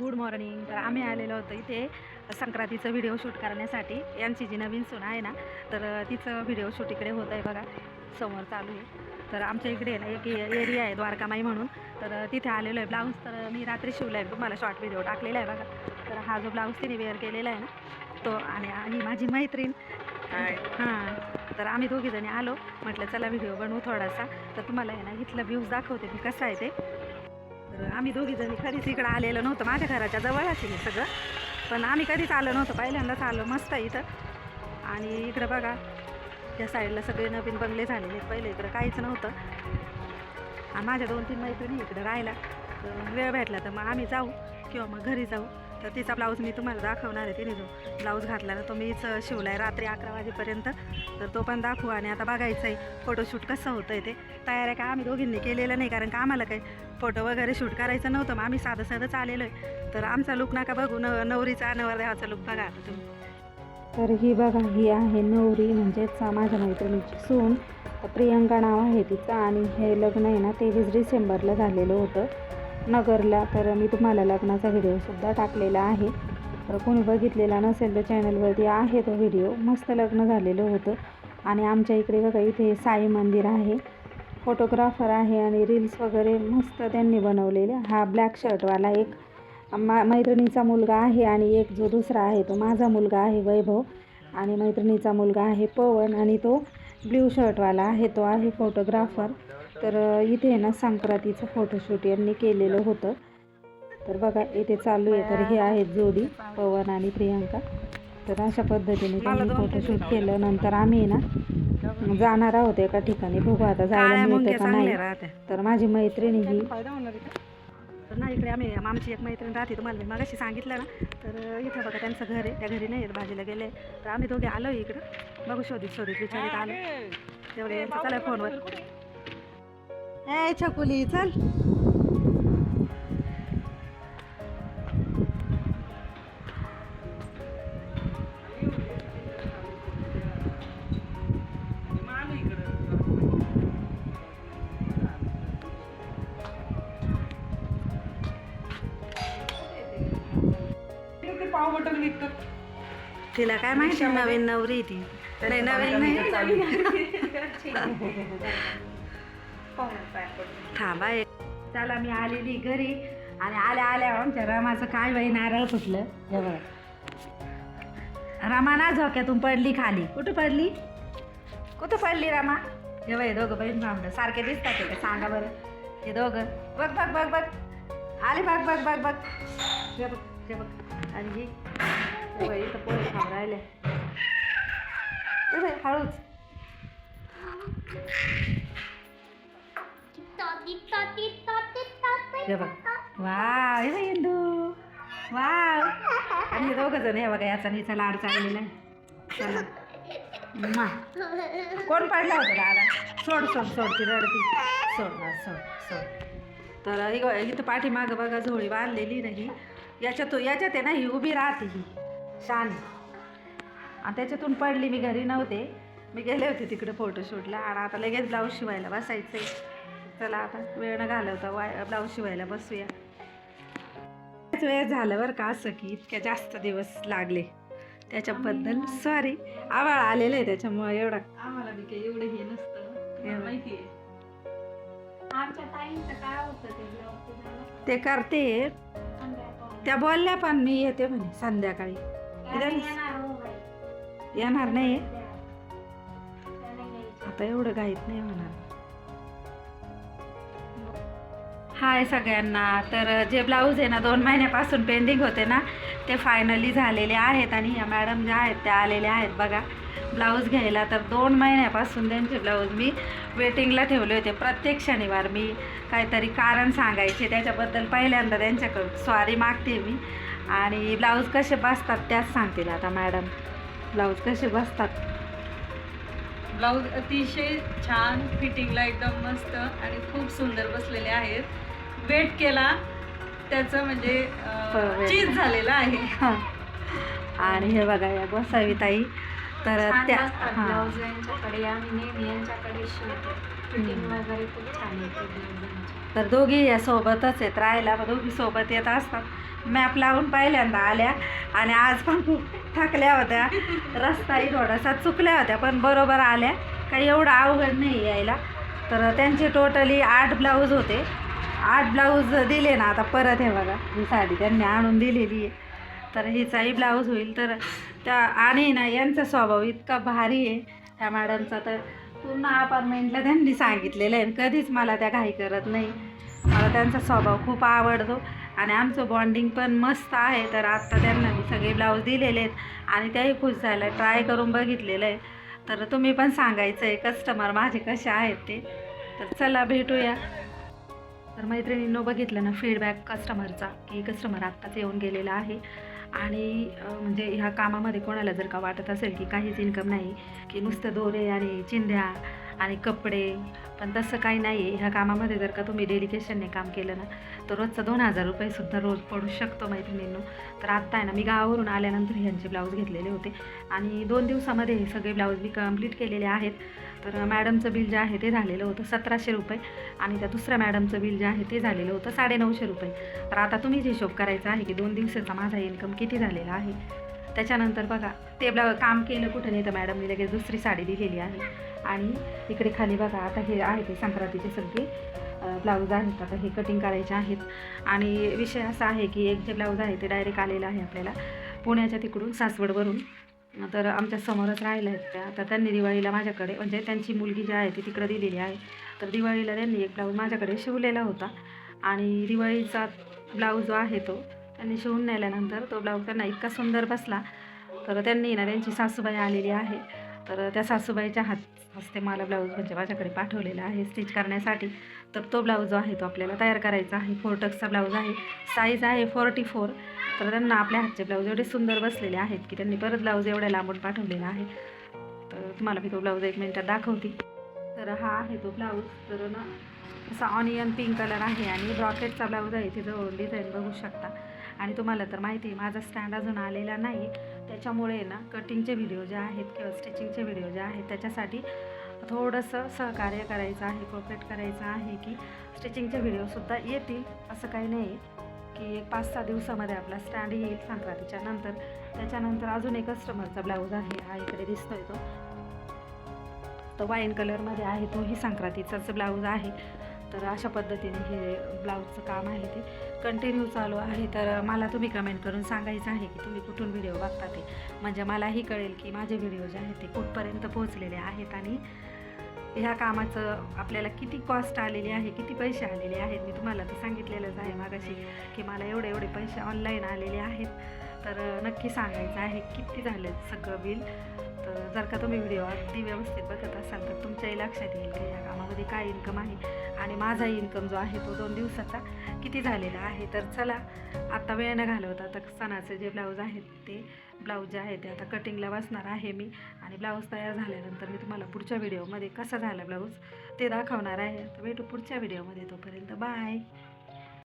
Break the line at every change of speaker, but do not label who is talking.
Good morning. तर आम्ही आलेलो होतो इथे संक्रांतीचं व्हिडिओ शूट करण्यासाठी. यांची जी नवीन सून आहे ना तर तिचं व्हिडिओ शूट इकडे होत आहे बघा समोर चालू आहे. तर आमच्या इकडे ना एक एरिया आहे द्वारकामाई म्हणून. तर तिथे आलेलो आहे. ब्लाऊज तर मी रात्री शिवला आहे तुम्हाला शॉर्ट व्हिडिओ टाकलेला आहे बघा. तर हा जो ब्लाऊज तिने वेअर केलेला आहे ना तो आणि ही माझी मैत्रीण. हां. तर आम्ही दोघी जणी आलो. म्हटलं चला व्हिडिओ बनवू थोडासा. तर तुम्हाला आहे ना इथलं व्ह्यूज दाखवते मी कसं आहे ते. तर आम्ही दोघी जणी कधीच इकडं आलेलं नव्हतं. माझ्या घराच्या जवळच आहे हे सगळं. पण आम्ही कधीच आलो नव्हतं. पहिल्यांदाच आलो. मस्त आहे इथं. आणि इकडं बघा त्या साईडला सगळे नवीन बंगले झालेले पहिले इकडं काहीच नव्हतं. आणि माझ्या दोन तीन मैत्रिणी इकडं राहिला तर वेळ भेटला तर मग आम्ही जाऊ किंवा मग घरी जाऊ. तर तिचा ब्लाऊज मी तुम्हाला दाखवणार आहे तिने जो ब्लाऊज घातला ना तो मीच शिवला आहे रात्री अकरा वाजेपर्यंत. तर तो पण दाखवू आणि आता बघायचं आहे फोटोशूट कसं होतं आहे ते. तयार आहे का आम्ही दोघींनी केलेलं नाही कारण का आम्हाला काही फोटो वगैरे शूट करायचं नव्हतं मग आम्ही साधं साधंच आलेलो आहे. तर आमचा लुक नका बघू न नवरीचा नवरदेवाचा लुक बघा आता तुम्ही.
तर ही बघा ही आहे नवरी म्हणजेच माझ्या मैत्रिणीची सून. प्रियंका नाव आहे तिचं आणि हे लग्न आहे ना तेवीस डिसेंबरला झालेलं होतं. नगरला तर मी तुम्हाला लग्नाचा व्हिडिओसुद्धा टाकलेला आहे. तर कोणी बघितलेला नसेल तर चॅनलवरती आहे तो व्हिडिओ मस्त लग्न झालेलं होतं. आणि आमच्या इकडे बघा इथे साई मंदिर आहे. फोटोग्राफर आहे आणि रील्स वगैरे मस्त त्यांनी बनवलेले. हा ब्लॅक शर्टवाला एक मा मैत्रिणीचा मुलगा आहे आणि एक जो दुसरा आहे तो माझा मुलगा आहे वैभव. आणि मैत्रिणीचा मुलगा आहे पवन आणि तो ब्ल्यू शर्टवाला आहे तो आहे फोटोग्राफर तर इथे ना संक्रांतीचं फोटोशूट यांनी केलेलं होतं. तर बघा इथे चालू आहे. तर हे आहेत जोडी पवन आणि प्रियंका. तर अशा पद्धतीने त्यांनी फोटोशूट केलं. नंतर आम्ही ना जाणार आहोत एका ठिकाणी. बघू आता जायला मिळतं का नाही. तर माझी मैत्रिणी ही
तर ना इकडे आम्ही आमची एक मैत्रीण राहते. तुम्हाला मी मगाशी सांगितलं ना. तर इथं बघा त्यांचं घर आहे. त्या घरी नाही आहेत भाजीला गेले. तर आम्ही दोघे आलो इकडं. बघू शोधित शोधित विचारित आलो. तेवढे चला फोनवर. ए छकुली चल. तिला काय माहिती नवीन नवरी ती. नाही नवीन नाही. थांबा चला मी आलेली घरी. आणि आल्या आल्या आमच्या रमाचं काय बाई नारळ फुटलं. हे बघा. रमा ना झोक्यातून पडली खाली. कुठं पडली? कुठं पडली रमा? हे बाई दोघं बहीण भांडं सारखे दिसतात ते का सांगा बरं. हे दोघं. बघ बघ बघ बघ. आले बघ बघ बघ बघ. हे बघ हे बघ. आणि ही. बाई इथं पोरं खाऊन राहिले. हळूच. हे बघ. वा हे इंदू. वाव. आणि हे दोघं जण हे बघा याचा निचा लाड चाललेला आहे. चला. कोण पडला होता दादा? सोड सोड सोड ती रडती. सोड सोड सोड. तर इथं पाठीमागं बघा झोळी बांधलेली नाही याच्यात याच्यात आहे ना ही उभी राहते ही. शान. आणि त्याच्यातून पडली मी घरी नव्हते. मी गेले होते तिकडे फोटोशूटला आणि आता लगेच ब्लाऊज शिवायला बसायचं आहे चला आता वेळ न घालवता वाय ब्लाऊज शिवायला बसूया. वेळ झालं बरं का असं की इतक्या जास्त दिवस लागले. त्याच्याबद्दल सॉरी आवाळ आलेलं आहे त्याच्यामुळे एवढा.
आम्हाला बी काही एवढं हे नसतं. माहिती आहे.
ते
करते. त्या बोलल्या पण मी येते म्हणे संध्याकाळी.
येणार हो.
येणार नाही. आता एवढं घाईत नाही होणार. हाय सगळ्यांना. तर जे ब्लाऊज आहे ना दोन महिन्यापासून पेंडिंग होते ना ते फायनली झालेले आहेत आणि ह्या मॅडम ज्या आहेत त्या आलेल्या आहेत बघा. ब्लाऊज घ्यायला. तर दोन महिन्यापासून त्यांचे ब्लाऊज मी वेटिंगला ठेवले होते. प्रत्येक शनिवार मी काहीतरी कारण सांगायचे. त्याच्याबद्दल पहिल्यांदा त्यांच्याकडून स्वारी मागते मी. आणि ब्लाऊज कसे बसतात त्याच सांगतील आता मॅडम ब्लाऊज कसे बसतात?
ब्लाऊज अतिशय छान फिटिंगला एकदम मस्त आणि खूप सुंदर बसलेले आहेत. वेट केला त्याचं म्हणजे. चीज झालेलं आहे.
आणि हे बघा या गोसावी ताई तर त्या
ब्लाऊज यांच्याकडे आम्ही नेहमी यांच्याकडे शिवतो. फिटिंग वगैरे खूप छान येते
तर दोघी या सोबतच आहेत राहायला मग दोघी सोबत येत असतात. मॅप लावून पहिल्यांदा आल्या आणि आज पण खूप थकल्या होत्या. रस्ताही थोडासा चुकल्या होत्या पण बरोबर आल्या. काही एवढं अवघड नाही यायला. तर त्यांचे टोटली आठ ब्लाऊज होते. आठ ब्लाऊज दिले ना आता परत हे बघा ही साडी त्यांनी आणून दिलेली आहे. तर हिचाही ब्लाऊज होईल. तर त्या आणि ना यांचा स्वभाव इतका भारी आहे. त्या मॅडमचा तर पूर्ण अपार्टमेंटला त्यांनी सांगितलेलं आहे. कधीच मला त्या घाई करत नाही. मला त्यांचा स्वभाव खूप आवडतो. आणि आमचं बॉन्डिंग पण मस्त आहे. तर आत्ता त्यांना मी सगळे ब्लाऊज दिलेले आहेत. आणि त्याही खुश झाल्या ट्राय करून बघितलेलं आहे. तर तुम्ही पण सांगायचं आहे कस्टमर माझे कसे आहेत ते. तर चला भेटूया. तर मैत्रिणींनो बघितलं ना फीडबॅक कस्टमरचा की कस्टमर आत्ताच येऊन गेलेला आहे. आणि म्हणजे ह्या कामामध्ये कोणाला जर का वाटत असेल की काहीच इन्कम नाही की नुसतं दोरे आणि चिंध्या आणि कपडे. पण तसं काही नाही आहे ह्या कामामध्ये जर का तुम्ही डेडिकेशनने काम केलं ना तर रोजचं दोन हजार रुपयेसुद्धा रोज पडू शकतो मैत्रिणींनो. तर आत्ता आहे ना मी गावावरून आल्यानंतर ह्यांचे ब्लाऊज घेतलेले होते. आणि दोन दिवसामध्ये हे सगळे ब्लाऊज मी कंप्लीट केलेले आहेत. तर मॅडमचं बिल जे आहे ते झालेलं होतं सतराशे रुपये. आणि त्या दुसऱ्या मॅडमचं बिल जे आहे ते झालेलं होतं साडेनऊशे रुपये. तर आता तुम्हीच हिशोब करायचा आहे की दोन दिवसाचा माझा इन्कम किती झालेला आहे? त्याच्यानंतर बघा ते काम केलं कुठं नाही तर मॅडमने लगेच दुसरी साडी दिलेली आहे. आणि इकडे खाली बघा आता हे आहे ते संक्रांतीचे सगळे ब्लाऊज आहेत. आता हे कटिंग करायचे आहेत. आणि विषय असा आहे की एक जे ब्लाऊज आहे ते डायरेक्ट आलेलं आहे आपल्याला पुण्याच्या तिकडून सासवडवरून. तर आमच्या समोरच राहिल्या आहेत त्या. तर त्यांनी दिवाळीला माझ्याकडे म्हणजे त्यांची मुलगी जी आहे ती तिकडं दिलेली आहे. तर दिवाळीला त्यांनी एक ब्लाऊज माझ्याकडे शिवलेला होता. आणि दिवाळीचा ब्लाऊज जो आहे तो त्यांनी शिवून नेल्यानंतर तो ब्लाऊज त्यांना इतका सुंदर बसला. तर त्यांनी ना त्यांची सासूबाई आलेली आहे. तर त्या सासूबाईच्या हात हस्ते मला ब्लाऊज म्हणजे माझ्याकडे पाठवलेला आहे स्टिच करण्यासाठी. तर तो ब्लाऊज जो आहे तो आपल्याला तयार करायचा आहे. फोरटक्सचा ब्लाऊज आहे. साईज आहे फोर्टी फोर तर त्यांना आपल्या हातचे ब्लाऊज एवढे सुंदर बसलेले आहेत की त्यांनी परत ब्लाऊज एवढ्या लांबून पाठवलेला आहे. तर तुम्हाला मी तो ब्लाऊज एक मिनटात दाखवते. तर हा आहे तो ब्लाऊज. तर ना असा ऑनियन पिंक कलर आहे आणि ब्रॉकेटचा ब्लाऊज आहे. तिथं जवळ डिझाईन बघू शकता. आणि तुम्हाला तर माहिती आहे माझा स्टँड अजून आलेला नाही. त्याच्यामुळे ना कटिंगचे व्हिडिओ जे आहेत किंवा स्टिचिंगचे व्हिडिओ जे आहेत त्याच्यासाठी थोडंसं सहकार्य करायचं आहे कोऑपरेट करायचं आहे की स्टिचिंगचे व्हिडिओसुद्धा येतील. असं काही नाही की एक पाच सहा दिवसामध्ये आपला स्टँड येईल संक्रांतीच्या नंतर. त्याच्यानंतर अजून एक कस्टमरचा ब्लाऊज आहे हा इकडे दिसतोय तो. तो वाईन कलरमध्ये आहे तोही संक्रांतीचाच ब्लाऊज आहे. तर अशा पद्धतीने हे ब्लाऊजचं काम आहे ते. कंटिन्यू चालू आहे. तर मला तुम्ही कमेंट करून सांगायचं आहे की तुम्ही कुठून व्हिडिओ बघता ते. म्हणजे मलाही कळेल की माझे व्हिडिओ जे आहेत ते कुठपर्यंत पोहोचलेले आहेत आणि ह्या कामाचं आपल्याला किती कॉस्ट आलेली आहे किती पैसे आलेले आहेत मी तुम्हाला तर सांगितलेलंच आहे मागाशी की मला एवढे एवढे पैसे ऑनलाईन आलेले आहेत. तर नक्की सांगायचं आहे किती झाले सगळं बिल? तर जर का तुम्ही व्हिडिओ अगदी व्यवस्थित बघत असाल तर तुमच्याही लक्षात येईल की या कामामध्ये काय इन्कम आहे आणि माझा इन्कम जो आहे तो दोन दिवसाचा किती झालेला आहे. तर चला आत्ता वेळ न घालवता आता सणाचे जे ब्लाऊज आहेत ते ब्लाऊज जे आहे ते आता कटिंगला बसणार आहे मी आणि ब्लाऊज तयार झाल्यानंतर मी तुम्हाला पुढच्या व्हिडिओमध्ये कसा झाला ब्लाऊज ते दाखवणार आहे. तर भेटू पुढच्या व्हिडिओमध्ये तोपर्यंत. बाय